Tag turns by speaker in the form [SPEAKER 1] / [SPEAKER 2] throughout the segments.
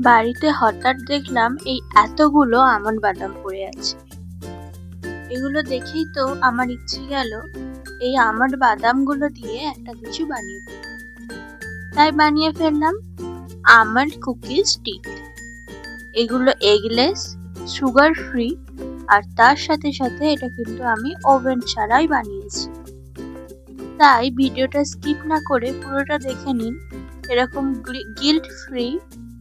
[SPEAKER 1] বাড়িতে হঠাৎ দেখলাম এই এতগুলো আমন্ড বাদাম পড়ে আছে। এগুলো দেখেই তো আমার ইচ্ছে গেল এই আমন্ড বাদামগুলো দিয়ে একটা কিছু বানিয়ে তাই বানিয়ে ফেললাম আমন্ড কুকিজ স্টিক এগুলো এগলেস সুগার ফ্রি আর তার সাথে সাথে এটা কিন্তু আমি ওভেন ছাড়াই বানিয়েছি। তাই ভিডিওটা স্কিপ না করে পুরোটা দেখে নিন। এরকম গিল্ট ফ্রি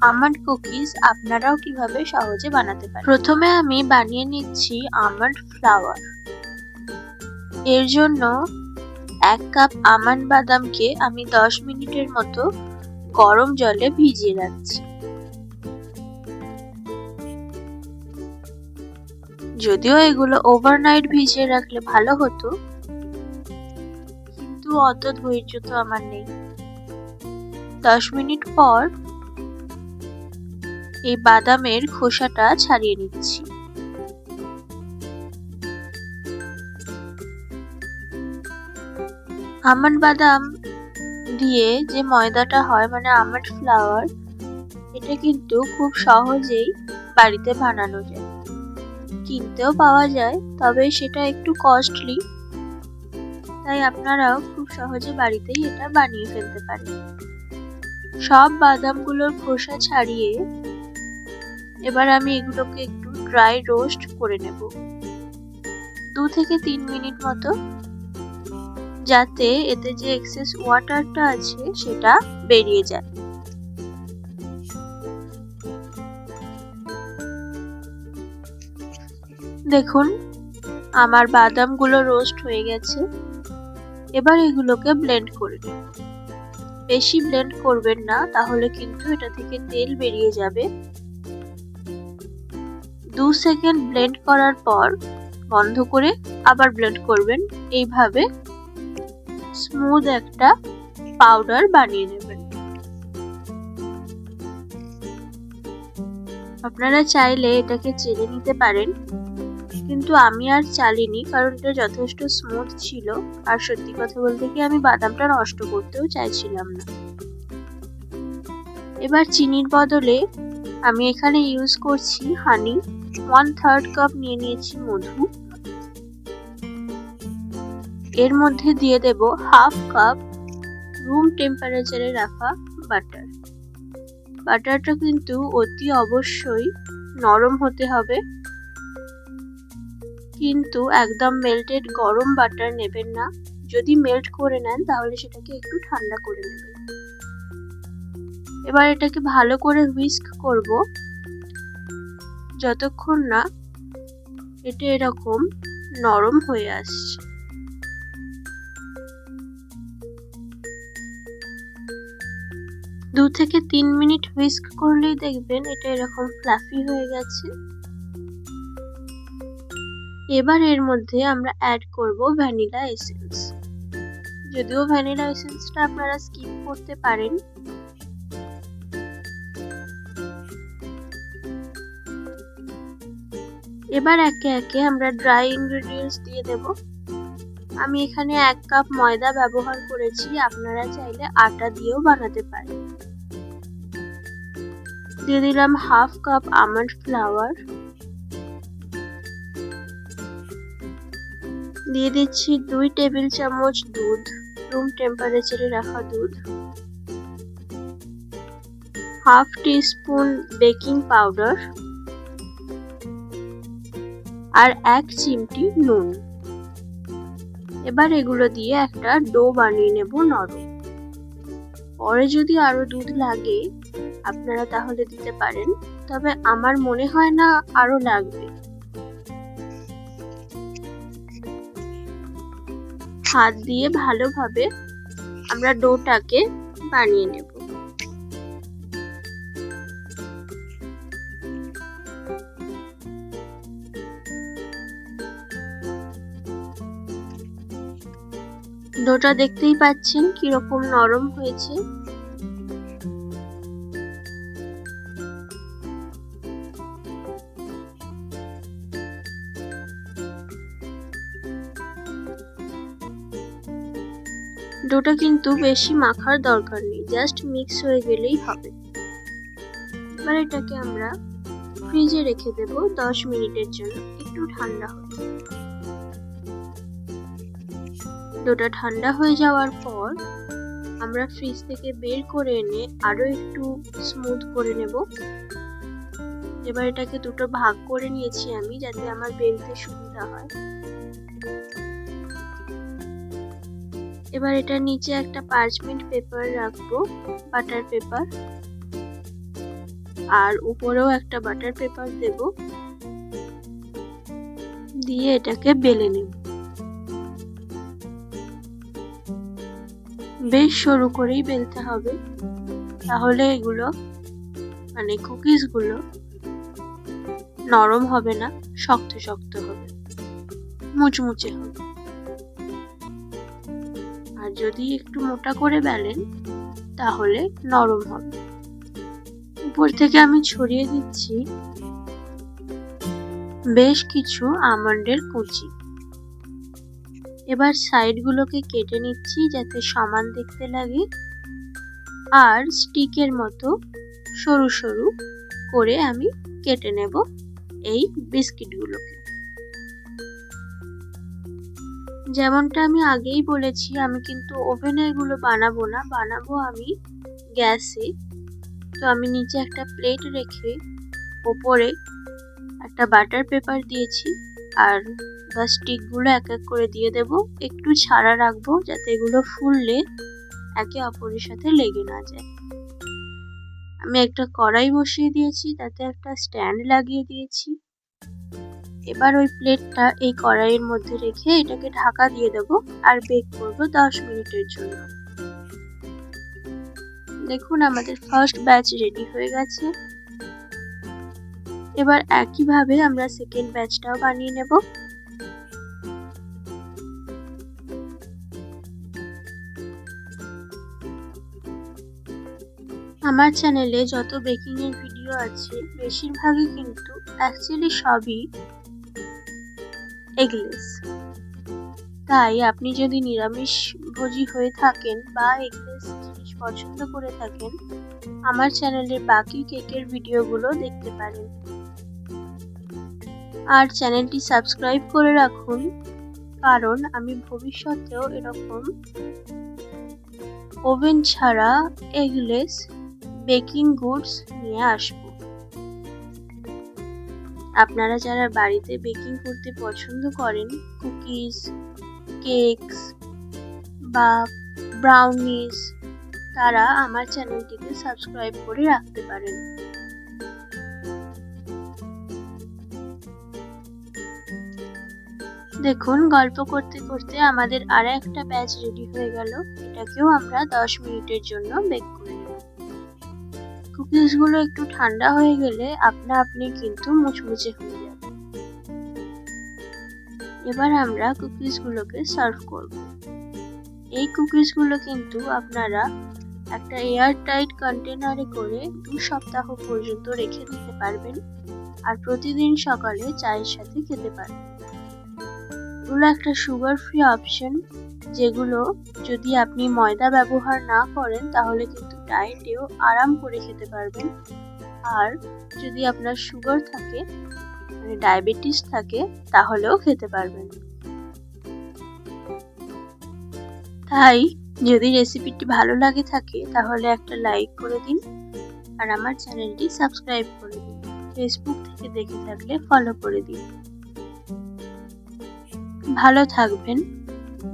[SPEAKER 1] আমন্ড কুকিজ আপনারাও কীভাবে সহজে বানাতে পারেন? প্রথমে আমি বানিয়ে নিচ্ছি আমন্ড ফ্লাওয়ার। এর জন্য এক কাপ আমন্ড বাদামকে আমি দশ মিনিটের মতো গরম জলে ভিজিয়ে রাখছি। যদিও এগুলো ওভারনাইট ভিজিয়ে রাখলে ভালো হতো, কিন্তু অত ধৈর্য তো আমার নেই। দশ মিনিট পর এই বাদামের খোসাটা ছাড়িয়ে নিচ্ছি। আমন্ড বাদাম দিয়ে যে ময়দাটা হয় মানে আমন্ড ফ্লাওয়ার, এটা কিন্তু খুব সহজেই বাড়িতে বানানো যায়। কিনতেও পাওয়া যায়, তবে সেটা একটু কস্টলি তাই আপনারাও খুব সহজে বাড়িতেই এটা বানিয়ে ফেলতে পারেন। সব বাদামগুলোর খোসা ছাড়িয়ে এবার আমি এগুলোকে একটু ড্রাই রোস্ট করে নেব। দু থেকে তিন মিনিট মতো, যাতে এতে যে এক্সেস ওয়াটারটা আছে সেটা বেরিয়ে যায়। দেখুন, আমার বাদামগুলো রোস্ট হয়ে গেছে। এবার এগুলোকে ব্লেন্ড করে নেব বেশি ব্লেন্ড করবেন না, তাহলে কিন্তু এটা থেকে তেল বেরিয়ে যাবে। দু সেকেন্ড ব্লেন্ড করার পর বন্ধ করে আবার ব্লেন্ড করবেন। এইভাবে স্মুথ একটা পাউডার বানিয়ে নেবেন। আপনারা চাইলে এটাকে চেলে নিতে পারেন, কিন্তু আমি আর চালিনি কারণ এটা যথেষ্ট স্মুথ ছিল আর সত্যি কথা বলতে কি আমি বাদামটা নষ্ট করতেও চাইছিলাম না। এবার চিনির বদলে আমি এখানে ইউজ করছি হানি ওয়ান থার্ড কাপ নিয়ে নিয়েছি মধু। এর মধ্যে দিয়ে দেব হাফ কাপ রুম টেম্পারেচারে রাখা বাটার বাটারটা কিন্তু অতি অবশ্যই নরম হতে হবে। কিন্তু একদম মেল্টেড গরম বাটার নেবেন না। যদি মেল্ট করে নেন, তাহলে সেটাকে একটু ঠান্ডা করে নেবেন। এবার এটাকে ভালো করে হুইস্ক করব। যতক্ষণ না এটা এরকম নরম হয়ে আসছে। দু থেকে তিন মিনিট হুইস্ক করলেই দেখবেন এটা এরকম ফ্লাফি হয়ে গেছে। এবার এর মধ্যে আমরা অ্যাড করব ভ্যানিলা এসেন্স যদিও ভ্যানিলা এসেন্সটা আপনারা স্কিপ করতে পারেন এবার একে একে আমরা ড্রাই ইনগ্রেডিয়েন্টস দিয়ে দেব। আমি এখানে এক কাপ ময়দা ব্যবহার করেছি, আপনারা চাইলে আটা দিয়েও বানাতে পারেন। দিয়ে দিলাম হাফ কাপ আমন্ড ফ্লাওয়ার দিয়ে দিচ্ছি দুই টেবিল চামচ দুধ রুম টেম্পারেচারে রাখা দুধ। হাফ টিস্পুন বেকিং পাউডার আর এক চিমটি নুন। এবার এগুলো দিয়ে একটা ডো বানিয়ে নেব নরম। পরে যদি আরও দুধ লাগে, আপনারা তাহলে দিতে পারেন, তবে আমার মনে হয় না আরও লাগবে। হাত দিয়ে ভালোভাবে আমরা ডোটাকে বানিয়ে নেব। ডোটা দেখতেই পাচ্ছেন, কীরকম নরম হয়েছে। ডোটা কিন্তু বেশি মাখার দরকার নেই জাস্ট মিক্স হয়ে গেলেই হবে। এবার এটাকে আমরা ফ্রিজে রেখে দেব দশ মিনিটের জন্য, একটু ঠান্ডা হতে। ডোটা ঠান্ডা হয়ে যাওয়ার পর আমরা ফ্রিজ থেকে বের করে এনে আরও একটু স্মুথ করে নেব। এবার এটাকে দুটো ভাগ করে নিয়েছি আমি যাতে আমার বেলতে সুবিধা হয়। এবার এটার নিচে একটা পার্চমেন্ট পেপার রাখব বাটার পেপার আর উপরেও একটা বাটার পেপার দেব। দিয়ে এটাকে বেলে নেব। বেশ সরু করেই বেলতে হবে। তাহলে এগুলো মানে কুকিজগুলো নরম হবে না, শক্ত শক্ত হবে, মুচমুচে হবে। আর যদি একটু মোটা করে বেলেন, তাহলে নরম হবে। উপর থেকে আমি ছড়িয়ে দিচ্ছি বেশ কিছু আমন্ডের কুচি। এবার সাইডগুলোকে কেটে নিচ্ছি যাতে সমান দেখতে লাগে। আর স্টিকের মতো সরু সরু করে আমি কেটে নেব এই বিস্কিটগুলোকে। যেমনটা আমি আগেই বলেছি, আমি কিন্তু ওভেনে এগুলো বানাবো না। বানাবো আমি গ্যাসে। তো আমি নিচে একটা প্লেট রেখে ওপরে একটা বাটার পেপার দিয়েছি। আর বা স্টিকগুলো এক এক করে দিয়ে দেব। একটু ছাড়া রাখব যাতে এগুলো ফুললে একে অপরের সাথে লেগে না যায়। আমি একটা কড়াই বসিয়ে দিয়েছি, তাতে একটা স্ট্যান্ড লাগিয়ে দিয়েছি। এবার ওই প্লেটটা এই কড়াইয়ের মধ্যে রেখে এটাকে ঢাকা দিয়ে দেবো আর বেক করব দশ মিনিটের জন্য। দেখুন, আমাদের ফার্স্ট ব্যাচ রেডি হয়ে গেছে। এবার একইভাবে আমরা সেকেন্ড ব্যাচটাও বানিয়ে নেব। আমার চ্যানেলে যত বেকিং এর ভিডিও আছে, বেশিরভাগই কিন্তু অ্যাকচুয়ালি সবই এগলেস তাই আপনি যদি নিরামিষ ভোজি হয়ে থাকেন বা এগলেস জিনিস পছন্দ করে থাকেন, আমার চ্যানেলের বাকি কেকের ভিডিওগুলো দেখতে পারেন। আর চ্যানেলটি সাবস্ক্রাইব করে রাখুন, কারণ আমি ভবিষ্যতেও এরকম ওভেন ছাড়া এগলেস বেকিং গুডস নিয়ে আসব। আপনারা যারা বাড়িতে বেকিং করতে পছন্দ করেন কুকিজ কেকস বা ব্রাউনিস তারা আমার চ্যানেলটিকে সাবস্ক্রাইব করে রাখতে পারেন। দেখুন, গল্প করতে করতে আমাদের আর একটা ব্যাচ রেডি হয়ে গেল। এটাকেও আমরা দশ মিনিটের জন্য বেক কুকিজগুলো একটু ঠান্ডা হয়ে গেলে আপনা আপনি কিন্তু মুচমুচে হয়ে যাবে। এবার আমরা কুকিজগুলোকে সার্ভ করব। এই কুকিজগুলো কিন্তু আপনারা একটা এয়ার টাইট কন্টেনারে করে দু সপ্তাহ পর্যন্ত রেখে দিতে পারবেন আর প্রতিদিন সকালে চায়ের সাথে খেতে পারবেন। এগুলো একটা সুগার ফ্রি অপশন যেগুলো যদি আপনি ময়দা ব্যবহার না করেন তাহলে কিন্তু ডায়েটেও আরাম করে খেতে পারবেন। আর যদি আপনার সুগার থাকে মানে ডায়াবেটিস থাকে, তাহলেও খেতে পারবেন। তাই যদি রেসিপিটি ভালো লাগে থাকে, তাহলে একটা লাইক করে দিন আর আমার চ্যানেলটি সাবস্ক্রাইব করে দিন। ফেসবুক থেকে দেখে থাকলে ফলো করে দিন। ভালো থাকবেন।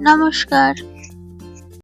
[SPEAKER 1] নমস্কার।